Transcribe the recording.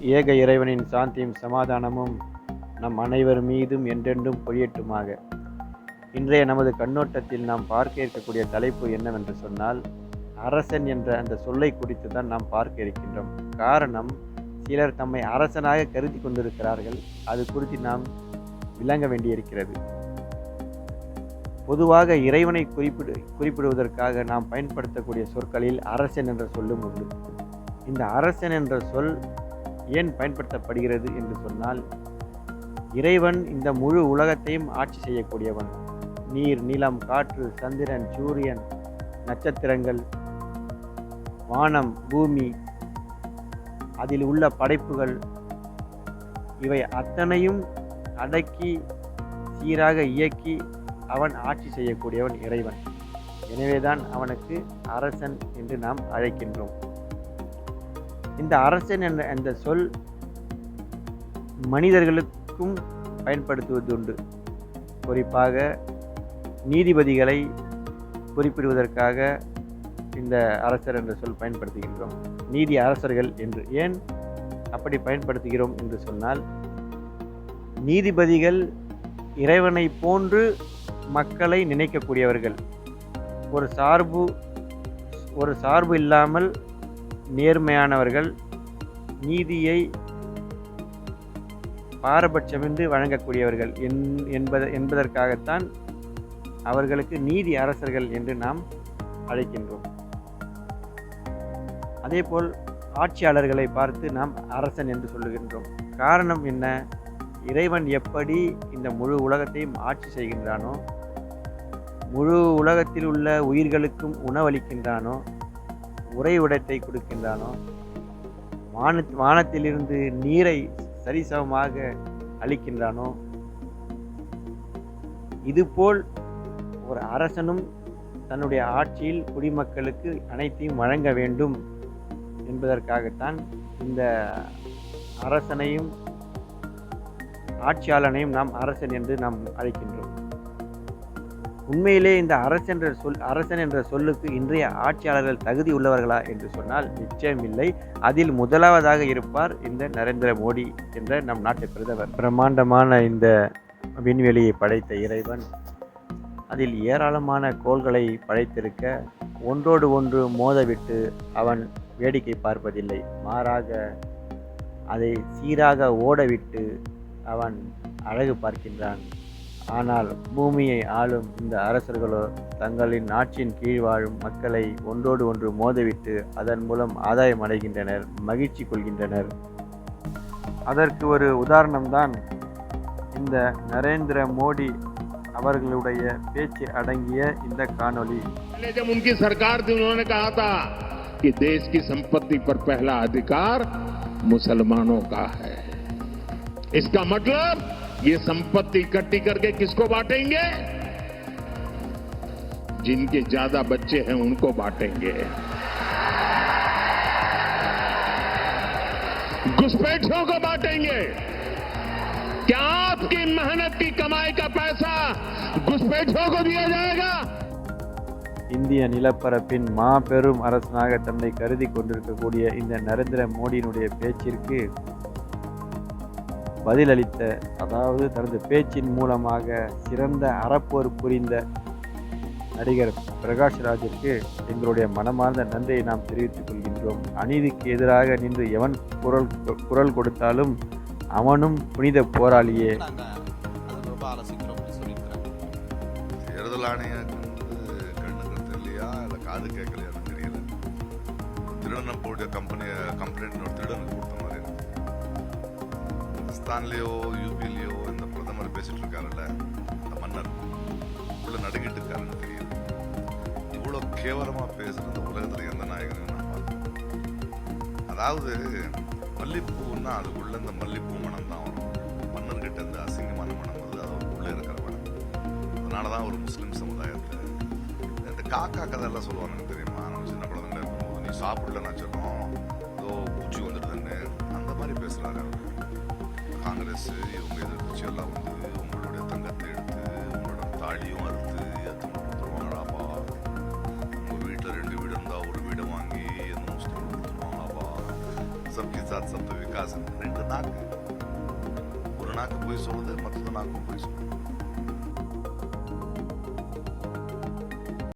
ஏக இறைவனின் சாந்தியும் சமாதானமும் நம் அனைவர் மீதும் என்றென்றும் பொழியட்டுமாக. இன்றைய நமது கண்ணோட்டத்தில் நாம் பார்க்க இருக்கக்கூடிய தலைப்பு என்னவென்று சொன்னால் அரசன் என்ற அந்த சொல்லை குறித்து தான் நாம் பார்க்க இருக்கின்றோம். காரணம் சிலர் தம்மை அரசனாக கருதி கொண்டிருக்கிறார்கள். அது குறித்து நாம் விளங்க வேண்டியிருக்கிறது. பொதுவாக இறைவனை குறிப்பிடு குறிப்பிடுவதற்காக நாம் பயன்படுத்தக்கூடிய சொற்களில் அரசன் என்ற சொல்லும் உண்டு. இந்த அரசன் என்ற சொல் ஏன் பயன்படுத்தப்படுகிறது என்று சொன்னால் இறைவன் இந்த முழு உலகத்தையும் ஆட்சி செய்யக்கூடியவன். நீர் நிலம் காற்று சந்திரன் சூரியன் நட்சத்திரங்கள் வானம் பூமி அதில் உள்ள படைப்புகள் இவை அத்தனையும் அடக்கி சீராக இயக்கி அவன் ஆட்சி செய்யக்கூடியவன் இறைவன். எனவேதான் அவனுக்கு அரசன் என்று நாம் அழைக்கின்றோம். இந்த அரசன் என்ற அந்த சொல் மனிதர்களுக்கும் பயன்படுத்துவதுண்டு குறிப்பாக நீதிபதிகளை குறிப்பிடுவதற்காக இந்த அரசர் என்ற சொல் பயன்படுத்துகின்றோம். நீதி அரசர்கள் என்று ஏன் அப்படி பயன்படுத்துகிறோம் என்று சொன்னால் நீதிபதிகள் இறைவனை போன்று மக்களை நினைக்கக்கூடியவர்கள். ஒரு சார்பு ஒரு சார்பு இல்லாமல் நேர்மையானவர்கள் நீதியை பாரபட்சமின்றி வழங்கக்கூடியவர்கள் என் என்பத என்பதற்காகத்தான் அவர்களுக்கு நீதி அரசர்கள் என்று நாம் அழைக்கின்றோம். அதேபோல் ஆட்சியாளர்களை பார்த்து நாம் அரசன் என்று சொல்லுகின்றோம். காரணம் என்ன? இறைவன் எப்படி இந்த முழு உலகத்தையும் ஆட்சி செய்கின்றானோ முழு உலகத்தில் உள்ள உயிர்களுக்கும் உணவளிக்கின்றானோ உறைவிடத்தை கொடுக்கின்றானோ? வான வானத்திலிருந்து நீரை சரிசமமாக அளிக்கின்றானோ? இதுபோல் ஒரு அரசனும் தன்னுடைய ஆட்சியில் குடிமக்களுக்கு அனைத்தையும் வழங்க வேண்டும் என்பதற்காகத்தான் இந்த அரசனையும் ஆட்சியாளனையும் நாம் அரசன் என்று நாம் அழைக்கின்றோம். உண்மையிலே இந்த அரசன் என்ற சொல் அரசன் என்ற சொல்லுக்கு இன்றைய ஆட்சியாளர்கள் தகுதி உள்ளவர்களா என்று சொன்னால் நிச்சயம் இல்லை. அதில் முதலாவதாக இருப்பார் இந்த நரேந்திர மோடி என்ற நம் நாட்டு பிரதமர். பிரம்மாண்டமான இந்த விண்வெளியை படைத்த இறைவன் அதில் ஏராளமான கோள்களை படைத்திருக்க ஒன்றோடு ஒன்று மோதவிட்டு அவன் வேடிக்கை பார்ப்பதில்லை. மாறாக அதை சீராக ஓடவிட்டு அவன் அழகு பார்க்கின்றான். ஆனால் பூமியை ஆளும் இந்த அரசர்களோ தங்களின் ஆட்சியின் கீழ் வாழும் மக்களை ஒன்றோடு ஒன்று மோதவிட்டு அதன் மூலம் ஆதாயம் அடைகின்றனர் மகிழ்ச்சி கொள்கின்றனர் அதற்கு ஒரு உதாரணம்தான் இந்த நரேந்திர மோடி அவர்களுடைய பேச்சு அடங்கிய இந்த காணொளி पहले जब उनकी सरकार थी उन्होंने कहा था कि देश की संपत्ति पर पहला अधिकार मुसलमानों का है इसका मतलब ये संपत्ति इकट्ठी करके किसको बांटेंगे जिनके ज्यादा बच्चे हैं उनको बांटेंगे घुसपैठियों को बांटेंगे क्या आपकी मेहनत की कमाई का पैसा घुसपैठियों को दिया जाएगा இந்திய நிலப்பரப்பின் மாபெரும் அரசனாக தன்னை கருதி கொண்டிருக்கக்கூடிய இந்த நரேந்திர மோடியினுடைய பேச்சிற்கு பதிலளித்த அதாவது தனது பேச்சின் மூலமாக சிறந்த அறப்போர் புரிந்த நடிகர் பிரகாஷ் ராஜிற்கு எங்களுடைய மனமார்ந்த நன்றியை நாம் தெரிவித்துக் கொள்கின்றோம். அநீதிக்கு எதிராக நின்று எவன் குரல் குரல் கொடுத்தாலும் அவனும் புனித போராளியே. தேர்தல் ஆணையம் கண்ணுக்கு தெரியலையா இல்லை காது கேட்கலையா தெரியல. திருடனை கம்பெனி ராஜஸ்தான்லேயோ யூபிலேயோ இந்த பிரதமர் பேசிகிட்டு இருக்காருல்ல அந்த மன்னர். உள்ள நடுங்கிட்டு இருக்காருன்னு தெரியுது. இவ்வளோ கேவலமாக பேசுகிறது உலகத்தில் எந்த நாயகனும் நான் பார்க்கணும் அதாவது மல்லிப்பூன்னா அதுக்குள்ளே இந்த மல்லிப்பூ மனம் தான் வரும். மன்னர்கிட்ட இருந்து அசிங்கமான மனம் வந்து அது உள்ளே இருக்கிற மனம். அதனால தான் ஒரு முஸ்லீம் சமுதாயத்தில் இந்த காக்கா கதையெல்லாம் சொல்லுவாங்க தெரியுமா? நம்ம சின்ன குழந்தைங்க இருக்கும்போது நீ சாப்பிடலன்னு வச்சிருக்கோம் ஏதோ பூச்சி வந்துடுதுன்னு. அந்த மாதிரி பேசுகிறாரு அவர். காங்கிரஸ் இவங்க எதிர்கட்சி எல்லாம் வந்து உங்களுடைய தங்கத்தை எடுத்து உங்களோட தாலியும் அறுத்து எத்தனை கொடுத்துருவாங்களாப்பா உங்கள் வீட்டில் ரெண்டு வீடு இருந்தால் ஒரு வீடை வாங்கி எந்த முஸ்லீம் கொடுத்துருவாங்களாப்பா சப்கி சாத் சப்த விகாசம் ரெண்டு நாக்கு. ஒரு நாக்கு போய் சொல்லுது மற்றது நாக்கு போய் சொல்லுது